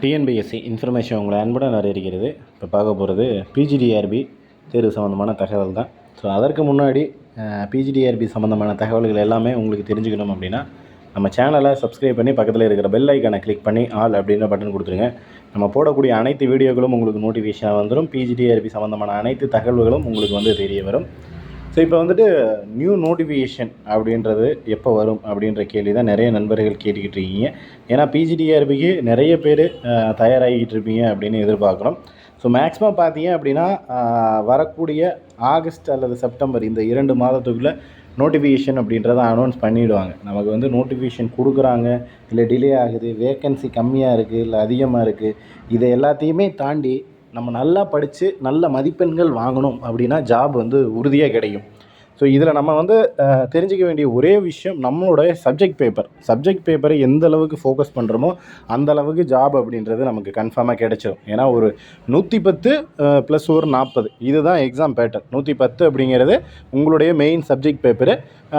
TNPSC information உங்களை அன்புடன் இருக்கிறது இப்போ பார்க்க போகிறது பிஜிடிஆர்பி தேர்வு சம்மந்தமான தகவல் தான். ஸோ அதற்கு முன்னாடி பிஜிடிஆர்பி சம்மந்தமான தகவல்கள் எல்லாமே உங்களுக்கு தெரிஞ்சுக்கணும் அப்படின்னா நம்ம சேனலை சப்ஸ்கிரைப் பண்ணி பக்கத்தில் இருக்கிற பெல் ஐக்கானை கிளிக் பண்ணி ஆல் அப்படின்ற பட்டன் கொடுத்துருங்க. நம்ம போடக்கூடிய அனைத்து வீடியோக்களும் உங்களுக்கு நோட்டிஃபிகேஷன் வந்துடும் பிஜிடிஆர்பி சம்மந்தமான அனைத்து தகவல்களும் உங்களுக்கு வந்து தெரிய வரும். ஸோ இப்போ வந்துட்டு நியூ நோட்டிஃபிகேஷன் அப்படின்றது எப்போ வரும் அப்படின்ற கேள்வி தான் நிறைய நண்பர்கள் கேட்டுக்கிட்டு இருக்கீங்க. ஏன்னா பிஜிடிஆர்பிக்கு நிறைய பேர் தயாராகிக்கிட்டு இருப்பீங்க அப்படின்னு எதிர்பார்க்குறோம். ஸோ மேக்ஸிமம் பார்த்தீங்க அப்படின்னா வரக்கூடிய ஆகஸ்ட் அல்லது செப்டம்பர் இந்த இரண்டு மாதத்துக்குள்ளே நோட்டிஃபிகேஷன் அப்படின்றத அனௌன்ஸ் பண்ணிவிடுவாங்க நமக்கு வந்து நோட்டிஃபிகேஷன் கொடுக்குறாங்க. இல்லை டிலே ஆகுது வேக்கன்சி கம்மியாக இருக்குது இல்லை அதிகமாக இருக்குது இதை எல்லாத்தையுமே தாண்டி நம்ம நல்லா படித்து நல்ல மதிப்பெண்கள் வாங்கணும் அப்படின்னா ஜாப் வந்து உறுதியாக கிடைக்கும். ஸோ இதில் நம்ம வந்து தெரிஞ்சிக்க தெரிஞ்சுக்க வேண்டிய ஒரே விஷயம் நம்மளுடைய சப்ஜெக்ட் பேப்பர் சப்ஜெக்ட் பேப்பரை எந்த அளவுக்கு ஃபோக்கஸ் பண்ணுறோமோ அந்த அளவுக்கு ஜாப் அப்படின்றது நமக்கு கன்ஃபார்மாக கிடைச்சிடும் ஏன்னா ஒரு நூற்றி பத்து ப்ளஸ் ஒரு நாற்பது இதுதான் எக்ஸாம் பேட்டர் நூற்றி பத்து அப்படிங்கிறது உங்களுடைய மெயின் சப்ஜெக்ட் பேப்பரு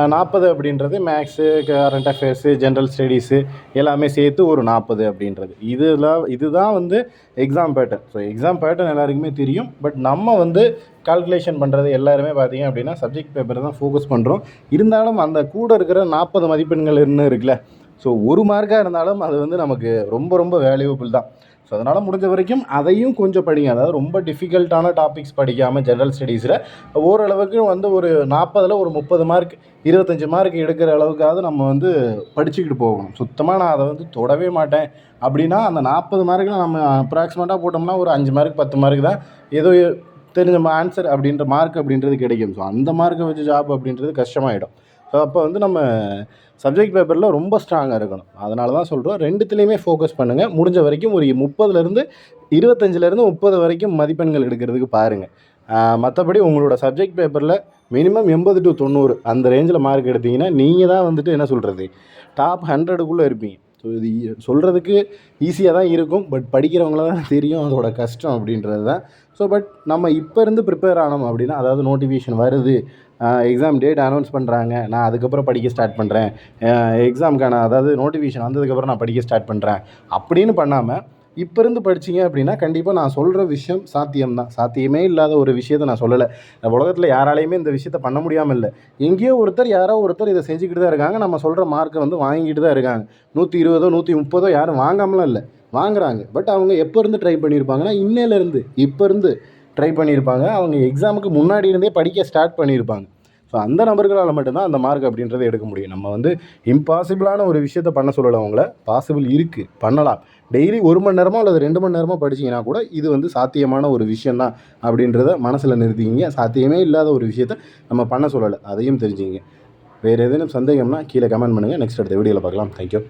நாற்பது அப்படின்றது maths current affairs general studies எல்லாமே சேர்த்து ஒரு நாற்பது அப்படின்றது. இதில் இதுதான் வந்து exam pattern so exam pattern எல்லாருக்குமே தெரியும். பட் நம்ம வந்து கால்குலேஷன் பண்ணுறது எல்லாருமே பார்த்தீங்க அப்படின்னா சப்ஜெக்ட் பேப்பரை தான் ஃபோக்கஸ் பண்ணுறோம் இருந்தாலும் அந்த கூட இருக்கிற நாற்பது மதிப்பெண்கள் இன்னும் இருக்குல்ல? ஸோ ஒரு மார்க்காக இருந்தாலும் அது வந்து நமக்கு ரொம்ப ரொம்ப வேல்யூபிள் தான். ஸோ அதனால் முடிஞ்ச வரைக்கும் அதையும் கொஞ்சம் படிங்க. அதாவது ரொம்ப டிஃபிகல்ட்டான டாபிக்ஸ் படிக்காமல் ஜென்ரல் ஸ்டடீஸில் ஓரளவுக்கு வந்து ஒரு நாற்பதில் ஒரு முப்பது மார்க் இருபத்தஞ்சி மார்க் எடுக்கிற அளவுக்காவது நம்ம வந்து படிச்சுக்கிட்டு போகணும். சுத்தமாக நான் அதை வந்து தொடவே மாட்டேன். அப்படின்னா அந்த நாற்பது மார்க்கில் நம்ம அப்ராக்சிமேட்டாக போட்டோம்னா ஒரு அஞ்சு மார்க் பத்து மார்க் தான். ஏதோ தெரிஞ்ச ஆன்சர் அப்படின்ற மார்க் அப்படின்றது கிடைக்கும். ஸோ அந்த மார்க்கை வச்சு ஜாப் அப்படின்றது கஷ்டமாயிடும். ஸோ அப்போ வந்து நம்ம சப்ஜெக்ட் பேப்பரில் ரொம்ப ஸ்ட்ராங்காக இருக்கணும். அதனால தான் சொல்கிறோம் ரெண்டுத்துலேயுமே ஃபோக்கஸ் பண்ணுங்கள் முடிஞ்ச வரைக்கும் ஒரு முப்பதுலேருந்து இருபத்தஞ்சிலேருந்து முப்பது வரைக்கும் மதிப்பெண்கள் எடுக்கிறதுக்கு பாருங்கள் மற்றபடி உங்களோட சப்ஜெக்ட் பேப்பரில் மினிமம் எண்பது டு தொண்ணூறு அந்த ரேஞ்சில் மார்க் எடுத்தீங்கன்னா நீங்கள் தான் வந்துட்டு என்ன சொல்கிறது டாப் ஹண்ட்ரடுக்குள்ளே இருப்பீங்க. ஸோ இது சொல்கிறதுக்கு ஈஸியாக தான் இருக்கும் பட் படிக்கிறவங்கள தான் தெரியும் அதோட கஷ்டம் அப்படின்றது தான். ஸோ பட் நம்ம இப்போ இருந்து ப்ரிப்பேர் ஆனோம் அப்படின்னா அதாவது நோட்டிஃபிகேஷன் வருது எக்ஸாம் டேட் அனௌன்ஸ் பண்ணுறாங்க நான் அதுக்கப்புறம் படிக்க ஸ்டார்ட் பண்ணுறேன் எக்ஸாமுக்கான அதாவது நோட்டிஃபிகேஷன் வந்ததுக்கப்புறம் நான் படிக்க ஸ்டார்ட் பண்ணுறேன் அப்படின்னு பண்ணாமல் இப்போ இருந்து படிச்சீங்க அப்படின்னா கண்டிப்பாக நான் சொல்கிற விஷயம் சாத்தியம் தான் சாத்தியமே இல்லாத ஒரு விஷயத்த நான் சொல்லலை. இந்த உலகத்தில் யாராலையுமே இந்த விஷயத்த பண்ண முடியாமல் இல்லை. எங்கேயோ ஒருத்தர் யாரோ ஒருத்தர் இதை செஞ்சுக்கிட்டு தான் இருக்காங்க. நம்ம சொல்கிற மார்க்கை வந்து வாங்கிட்டு தான் இருக்காங்க. நூற்றி இருபதோ நூற்றி முப்பதோ யாரும் வாங்காமலாம் இல்லை. வாங்குறாங்க. பட் அவங்க எப்போ இருந்து ட்ரை பண்ணியிருப்பாங்கன்னா இன்னையிலேருந்து இப்போ இருந்து ட்ரை பண்ணியிருப்பாங்க அவங்க எக்ஸாமுக்கு முன்னாடி இருந்தே படிக்க ஸ்டார்ட் பண்ணியிருப்பாங்க ஸோ அந்த நபர்களால் மட்டும்தான் அந்த மார்க் அப்படின்றத எடுக்க முடியும். நம்ம வந்து இம்பாசிபிளான ஒரு விஷயத்த பண்ண சொல்லலை அவங்கள. பாசிபிள் இருக்குது பண்ணலாம். டெய்லி ஒரு மணி நேரமோ அல்லது ரெண்டு மணி நேரமோ படிச்சீங்கன்னா கூட இது வந்து சாத்தியமான ஒரு விஷயம் தான் அப்படின்றத மனசில் நிறுத்திக்கிங்க. சாத்தியமே இல்லாத ஒரு விஷயத்த நம்ம பண்ண சொல்லலை. அதையும் தெரிஞ்சுங்க வேறு ஏதேனும் சந்தேகம்னா கீழே கமெண்ட் பண்ணுங்கள் நெக்ஸ்ட் அடுத்த வீடியோவில் பார்க்கலாம். தேங்க்யூ